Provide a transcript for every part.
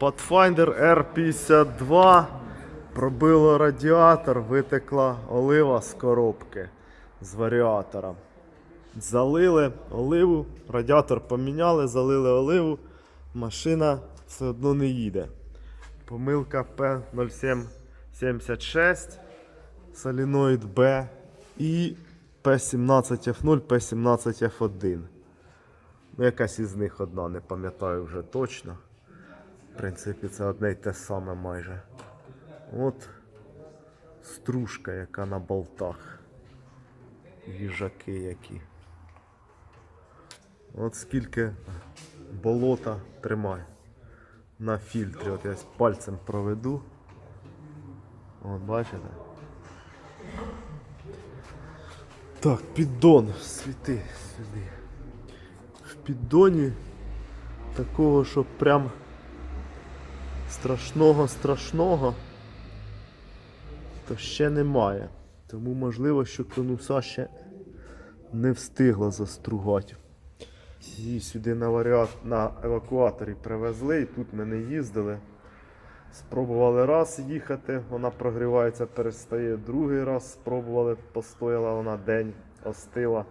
Pathfinder R52 пробило радіатор, витекла олива з коробки з варіатора. Залили оливу, радіатор поміняли, залили оливу, машина все одно не їде. Помилка P0776, соліноїд B і P17F0, P17F1. Ну, якась із них одна, не пам'ятаю вже точно. В принципі, це одне й те саме майже. От стружка, яка на болтах. Їжаки які. От скільки болота тримай на фільтрі. От я пальцем проведу. От бачите? Так, піддон, світи сюди. В піддоні такого, що прям страшного страшного, то ще немає. Тому можливо, що конуса ще не встигла застругати. Її сюди на, варіат... на евакуаторі привезли, і тут ми не їздили. Спробували раз їхати, вона прогрівається, перестає. Другий раз спробували, постояла вона день, остила,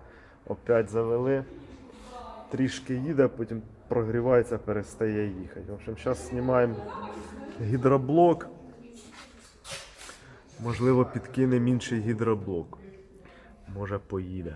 опять завели. Трішки їде, потім прогрівається, перестає їхати. В общем, зараз знімаємо гідроблок. Можливо, підкинемо інший гідроблок. Може поїде.